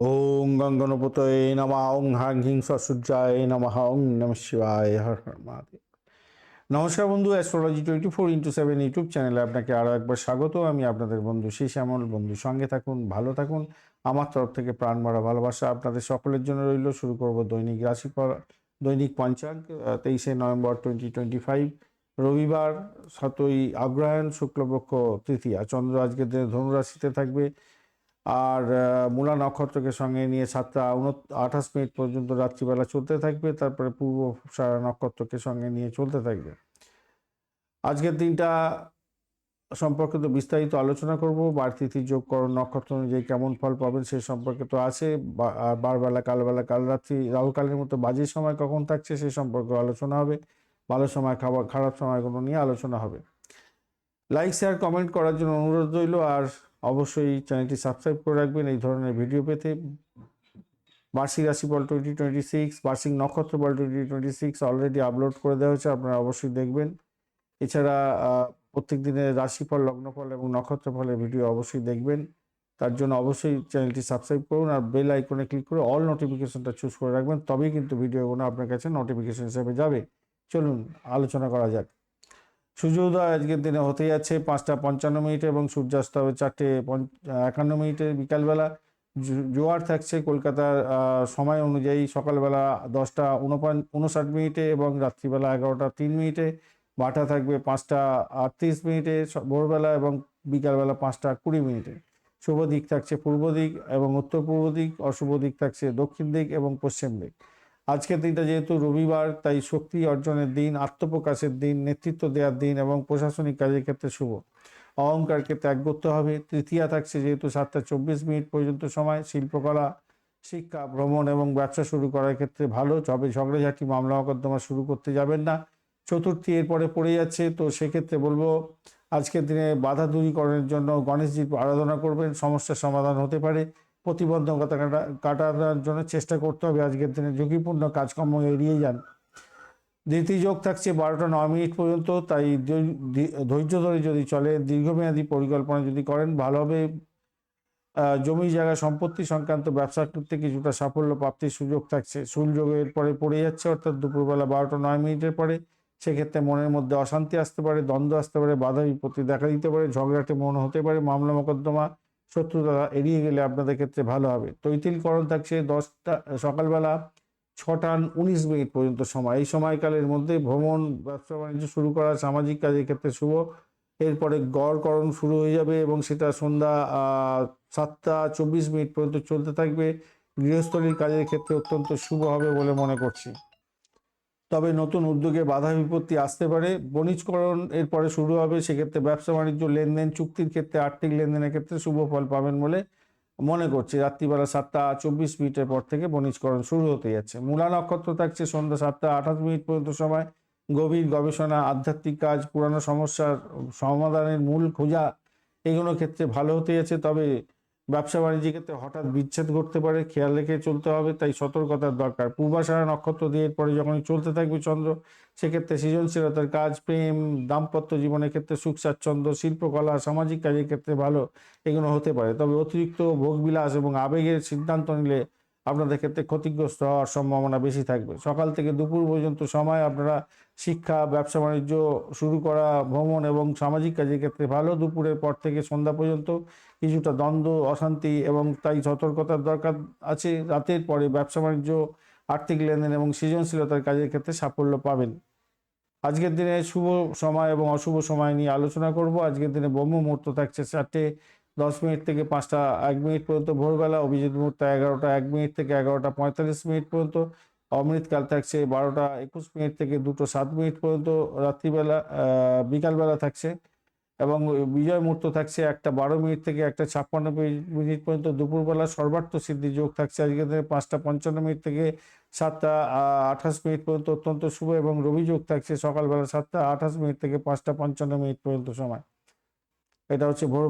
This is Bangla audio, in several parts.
ওং গঙ্গনপতয়ে নমা ওং হাং হিং সূর্যায় নমঃ ওং নম শিবায়। হর হর মহাদেব। নমস্কার বন্ধু astrology twenty four into seven YouTube চ্যানেলে আপনাকে আরও একবার স্বাগত। আমি আপনাদের বন্ধু সেই শ্যামল বন্ধু, সঙ্গে থাকুন, ভালো থাকুন। আমার তরফ থেকে প্রাণ ভরা ভালোবাসা আপনাদের সকলের জন্য রইল। শুরু করব দৈনিক রাশিফল, দৈনিক পঞ্চাঙ্গ তেইশে নভেম্বর টোয়েন্টি টোয়েন্টি ফাইভ রবিবার সতই অগ্রহায়ণ, শুক্লপক্ষ, তৃতীয়া। চন্দ্র আজকের দিনে ধনুরাশিতে থাকবে। আর মূলা নক্ষত্রকে সঙ্গে নিয়ে সাতটা উনত আঠাশ মিনিট পর্যন্ত রাত্রিবেলা চলতে থাকবে, তারপরে পূর্ব সারা নক্ষত্রকে সঙ্গে নিয়ে চলতে থাকবে। আজকের দিনটা সম্পর্কে তো বিস্তারিত আলোচনা করব। বাড়তিথি যোগকরণ নক্ষত্র অনুযায়ী কেমন ফল পাবেন সে সম্পর্কে তো আছে। বারবেলা, কালবেলা কাল রাত্রি রাহুকালের মতো বাজে সময় কখন থাকছে সে সম্পর্কে আলোচনা হবে। ভালো সময়, খাবার, খারাপ সময়গুলো নিয়ে আলোচনা হবে। লাইক, শেয়ার, কমেন্ট করার জন্য অনুরোধ রইল। আর অবশ্যই চ্যানেলটি সাবস্ক্রাইব করে রাখবেন। এই ধরনের ভিডিও পেতে বার্ষিক রাশিফল টোয়েন্টি টোয়েন্টি সিক্স বার্ষিক নক্ষত্র বল twenty twenty six already upload করে দেওয়া হয়েছে, আপনারা অবশ্যই দেখবেন। এছাড়া প্রত্যেক দিনের রাশিফল, লগ্নফল এবং নক্ষত্রফলের ভিডিও অবশ্যই দেখবেন। তার জন্য অবশ্যই চ্যানেলটি সাবস্ক্রাইব করুন আর বেল আইকনে ক্লিক করে অল নোটিফিকেশনটা চুজ করে রাখবেন, তবেই কিন্তু ভিডিওগুলো আপনার কাছে নোটিফিকেশন হিসেবে যাবে। চলুন, আলোচনা করা যাক। সূর্যোদয় আজকের দিনে হতে যাচ্ছে পাঁচটা পঞ্চান্ন মিনিটে এবং সূর্যাস্ত হবে চারটে একান্ন মিনিটে বিকালবেলা। জোয়ার থাকছে কলকাতার সময় অনুযায়ী সকালবেলা দশটা উনপান উনষাট মিনিটে এবং রাত্রিবেলা এগারোটা তিন মিনিটে। বাটা থাকবে পাঁচটা আটত্রিশ মিনিটে ভোরবেলা এবং বিকালবেলা পাঁচটা কুড়ি মিনিটে। শুভ দিক থাকছে পূর্ব দিক এবং উত্তর পূর্ব দিক, অশুভ দিক থাকছে দক্ষিণ দিক এবং পশ্চিম দিক। আজকের দিনটা যেহেতু রবিবার, তাই শক্তি অর্জনের দিন, আত্মপ্রকাশের দিন, নেতৃত্ব দেওয়ার দিন এবং প্রশাসনিক কাজের ক্ষেত্রে শুভ। অহংকারকে ত্যাগ করতে হবে। তৃতীয়া থাকছে যেহেতু সাতটা চব্বিশ মিনিট পর্যন্ত সময়। শিল্পকলা, শিক্ষা, ভ্রমণ এবং ব্যবসা শুরু করার ক্ষেত্রে ভালো। তবে ঝগড়াঝাটি মামলা মোকদ্দমা শুরু করতে যাবেন না। চতুর্থী এরপরে পড়ে যাচ্ছে। তো সেক্ষেত্রে বলব, আজকের দিনে বাধা দূরীকরণের জন্য গণেশজির আরাধনা করবেন। সমস্যার সমাধান হতে পারে। প্রতিবন্ধকতা কাটা, কাটানোর জন্য চেষ্টা করতে হবে আজকের দিনে। ঝুঁকিপূর্ণ কাজকর্ম এড়িয়ে যান। দ্বিতীয় যোগ থাকছে বারোটা নয় মিনিট পর্যন্ত, তাই ধৈর্য ধরে যদি চলে, দীর্ঘমেয়াদী পরিকল্পনা যদি করেন, ভালোভাবে জমি, জায়গা সম্পত্তি সংক্রান্ত ব্যবসা করতে কিছুটা সাফল্য প্রাপ্তির সুযোগ থাকছে। সুযোগের পরে পড়ে যাচ্ছে, অর্থাৎ দুপুরবেলা বারোটা নয় মিনিটের পরে। সেক্ষেত্রে মনের মধ্যে অশান্তি আসতে পারে, দ্বন্দ্ব আসতে পারে, বাধা বিপত্তি দেখা দিতে পারে, ঝগড়াটে মন হতে পারে মামলা মোকদ্দমা শত্রুতা এড়িয়ে গেলে আপনাদের ক্ষেত্রে ভালো হবে। তৈতিলকরণ থাকছে দশটা, সকালবেলা ছটা উনিশ মিনিট পর্যন্ত সময়। এই সময়কালের মধ্যে ভ্রমণ, ব্যবসা বাণিজ্য শুরু করা, সামাজিক কাজের ক্ষেত্রে শুভ। এরপরে গড়করণ শুরু হয়ে যাবে এবং সেটা সন্ধ্যা সাতটা চব্বিশ মিনিট পর্যন্ত চলতে থাকবে। গৃহস্থলীর কাজের ক্ষেত্রে অত্যন্ত শুভ হবে বলে মনে করছি। তবে নতুন উদ্যোগে বাধা বিপত্তি আসতে পারে। বণিজকরণ এরপরে শুরু হবে, সেক্ষেত্রে ব্যবসা বাণিজ্য লেনদেন, চুক্তির ক্ষেত্রে আর্থিক লেনদেনের ক্ষেত্রে শুভ ফল পাবেন বলে মনে করছি। রাত্রিবেলা সাতটা চব্বিশ মিনিটের পর থেকে বণিজকরণ শুরু হতে যাচ্ছে। মূলা নক্ষত্র থাকছে সন্ধ্যা সাতটা আঠাশ মিনিট পর্যন্ত সময়। গভীর গবেষণা, আধ্যাত্মিক কাজ, পুরানো সমস্যার সমাধানের মূল খোঁজা এগুলো ক্ষেত্রে ভালো হতে যাচ্ছে। তবে ব্যবসা বাণিজ্যের ক্ষেত্রে হঠাৎ বিচ্ছেদ ঘটতে পারে, খেয়াল রেখে চলতে হবে, তাই সতর্কতার দরকার। পূর্বাশারা নক্ষত্র দিয়ে এরপরে যখন চলতে থাকবে চন্দ্র, সেক্ষেত্রে সৃজনশীলতার কাজ, প্রেম, দাম্পত্য জীবনের ক্ষেত্রে সুখ, স্বাচ্ছন্দ্য, শিল্পকলা, সামাজিক কাজের ক্ষেত্রে ভালো, এগুলো হতে পারে। তবে অতিরিক্ত ভোগবিলাস এবং আবেগের সিদ্ধান্ত নিলে আপনাদের ক্ষেত্রে ক্ষতিগ্রস্ত হওয়ার সম্ভাবনা বেশি থাকবে। সকাল থেকে দুপুর পর্যন্ত সময় আপনারা শিক্ষা, ব্যবসা বাণিজ্য শুরু করা, ভ্রমণ এবং সামাজিক কাজের ক্ষেত্রে ভালো। দুপুরের পর থেকে সন্ধ্যা পর্যন্ত কিছুটা দ্বন্দ্ব, অশান্তি এবং তাই সতর্কতার দরকার আছে। রাতের পরে ব্যবসা বাণিজ্য, আর্থিক লেনদেন এবং সৃজনশীলতার কাজের ক্ষেত্রে সাফল্য পাবেন। আজকের দিনে শুভ সময় এবং অশুভ সময় নিয়ে আলোচনা করব। আজকের দিনে ব্রহ্ম মুহূর্ত থাকছে চারটে। দশ মিনিট থেকে পাঁচটা, এক মিনিট পর্যন্ত ভোরবেলা, অভিজিৎ মুহূর্ত এগারোটা, এক মিনিট থেকে এগারোটা পঁয়তাল্লিশ মিনিট পর্যন্ত অমৃতকাল থাকছে বারোটা একুশ মিনিট থেকে দুটো সাত মিনিট পর্যন্ত, রাত্রিবেলা বিকালবেলা থাকছে এবং বিজয় মুহূর্ত থাকছে একটা বারো মিনিট থেকে একটা ছাপ্পান্ন মিনিট পর্যন্ত, দুপুরবেলা সর্বার্থ সিদ্ধি যোগ থাকছে আজকে পাঁচটা পঞ্চান্ন মিনিট থেকে সাতটা আঠাশ মিনিট পর্যন্ত অত্যন্ত শুভ এবং রবি যোগ থাকছে সকালবেলা সাতটা আঠাশ মিনিট থেকে পাঁচটা পঞ্চান্ন মিনিট পর্যন্ত সময়। এটা হচ্ছে ভোর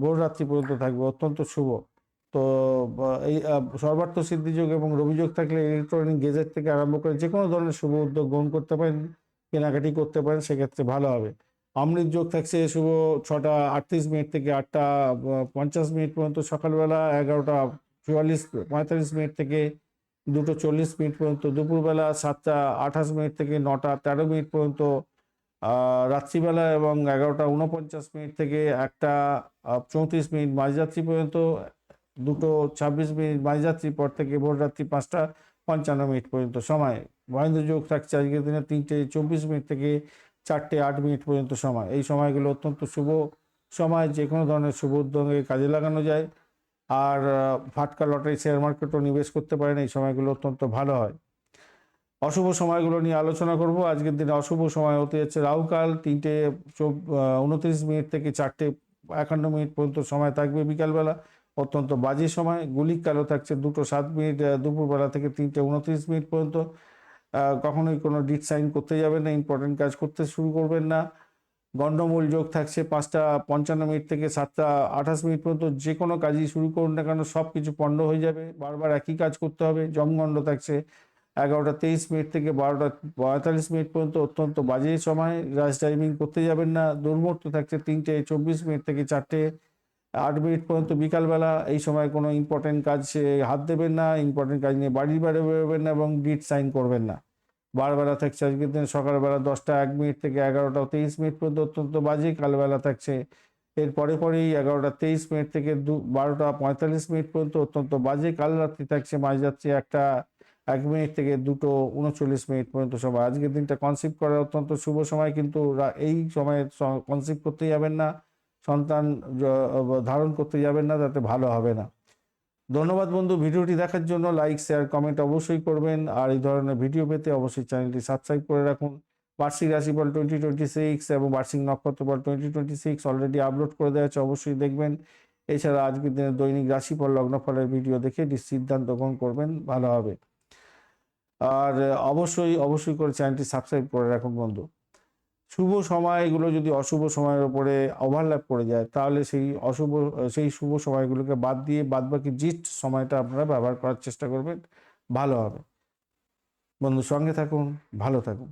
ভোর রাত্রি পর্যন্ত থাকবে, অত্যন্ত শুভ। তো এই সর্বার্থ সিদ্ধিযোগ এবং রবিযোগ থাকলে ইলেকট্রনিক গেজেট থেকে আরম্ভ করে যে কোনো ধরনের শুভ উদ্যোগ গ্রহণ করতে পারেন, কেনাকাটি করতে পারেন, সেক্ষেত্রে ভালো হবে। অমৃত যোগ থাকছে শুভ ছটা আটত্রিশ মিনিট থেকে আটটা পঞ্চাশ মিনিট পর্যন্ত সকালবেলা এগারোটা চুয়াল্লিশ, পঁয়তাল্লিশ মিনিট থেকে দুটো চল্লিশ মিনিট পর্যন্ত, দুপুরবেলা সাতটা আঠাশ মিনিট থেকে নটা তেরো মিনিট পর্যন্ত রাত্রিবেলা এবং এগারোটা উনপঞ্চাশ মিনিট থেকে একটা চৌত্রিশ মিনিট মাঝরাত্রি পর্যন্ত, দুটো ছাব্বিশ মিনিট মাঝরাত্রির পর থেকে ভোর রাত্রি পাঁচটা পঞ্চান্ন মিনিট পর্যন্ত সময়। মহেন্দ্র যোগ থাকছে আজকের দিনে তিনটে চব্বিশ মিনিট থেকে চারটে আট মিনিট পর্যন্ত সময়। এই সময়গুলো অত্যন্ত শুভ সময়, যে কোনো ধরনের শুভ উদ্যোগে কাজে লাগানো যায়। আর ফাটকা লটারি শেয়ার মার্কেটও নিবেশ করতে পারেন, এই সময়গুলো অত্যন্ত ভালো হয়। অশুভ সময়গুলো নিয়ে আলোচনা করব। আজকের দিনে অশুভ সময় হতে যাচ্ছে রাহুকাল তিনটে উনত্রিশ মিনিট থেকে চারটে একান্ন মিনিট পর্যন্ত সময় থাকবে বিকালবেলা। অত্যন্ত বাজে সময়, গুলিক কালো থাকছে দুটো সাত মিনিট দুপুরবেলা থেকে তিনটে উনত্রিশ মিনিট পর্যন্ত। কখনোই কোনো ডিট সাইন করতে যাবেন না, ইম্পর্টেন্ট কাজ করতে শুরু করবেন না। গণ্ডমূল যোগ থাকছে পাঁচটা পঞ্চান্ন মিনিট থেকে সাতটা আঠাশ মিনিট পর্যন্ত। যে কোনো কাজই শুরু করুন না কেন সব কিছু পণ্ড হয়ে যাবে। বারবার একই কাজ করতে হবে, জমগণ্ড থাকছে। এগারোটা তেইশ মিনিট থেকে বারোটা পঁয়তাল্লিশ মিনিট পর্যন্ত অত্যন্ত বাজে সময়। রাশ ড্রাইভিং করতে যাবেন না। দুর্মূর্ত থাকছে তিনটে, চব্বিশ মিনিট থেকে চারটে, আট মিনিট পর্যন্ত বিকালবেলা। এই সময় কোনো ইম্পর্টেন্ট কাজ হাত দেবেন না ইম্পর্টেন্ট কাজ নিয়ে বাড়ির বাইরে বেরোবেন না এবং ডিট সাইন করবেন না। বারবেলা থাকছে আজকের দিন সকালবেলা দশটা, এক মিনিট থেকে এগারোটা, তেইশ মিনিট পর্যন্ত অত্যন্ত বাজে। কালবেলা থাকছে এর পরে পরেই এগারোটা তেইশ মিনিট থেকে দু, বারোটা পঁয়তাল্লিশ মিনিট পর্যন্ত অত্যন্ত বাজে। কাল রাত্রি থাকছে মাঝরাত্রি একটা এক মিনিট থেকে দুটো উনচল্লিশ মিনিট পর্যন্ত সময়। আজকের দিনটা কনসিভ করার অত্যন্ত শুভ সময়, কিন্তু এই সময়ে কনসিভ করতে যাবেন না, সন্তান ধারণ করতে যাবেন না তাতে ভালো হবে না। ধন্যবাদ বন্ধু, ভিডিওটি দেখার জন্য লাইক শেয়ার কমেন্ট অবশ্যই করবেন, আর এই ধরনের ভিডিও পেতে অবশ্যই চ্যানেলটি সাবস্ক্রাইব করে রাখুন। বার্ষিক রাশিফল টোয়েন্টি টোয়েন্টি সিক্স এবং বার্ষিক নক্ষত্র নক্ষত্রফল twenty twenty six already upload করে দেওয়া আছে অবশ্যই দেখবেন। এছাড়া আজকের দিনের দৈনিক রাশিফল, লগ্নফলের ভিডিও দেখে সিদ্ধান্ত গ্রহণ করবেন, ভালো হবে। আর অবশ্যই অবশ্যই করে চ্যানেলটি সাবস্ক্রাইব করে রাখুন বন্ধু। শুভ সময়গুলো যদি অশুভ সময়ের উপরে ওভারল্যাপ করে যায়, তাহলে সেই অশুভ, সেই শুভ সময়গুলোকে বাদ দিয়ে বাদ বাকি জিস্ট সময়টা আপনারা ব্যবহার করার চেষ্টা করবেন, ভালো হবে। বন্ধু সঙ্গে থাকুন, ভালো থাকুন।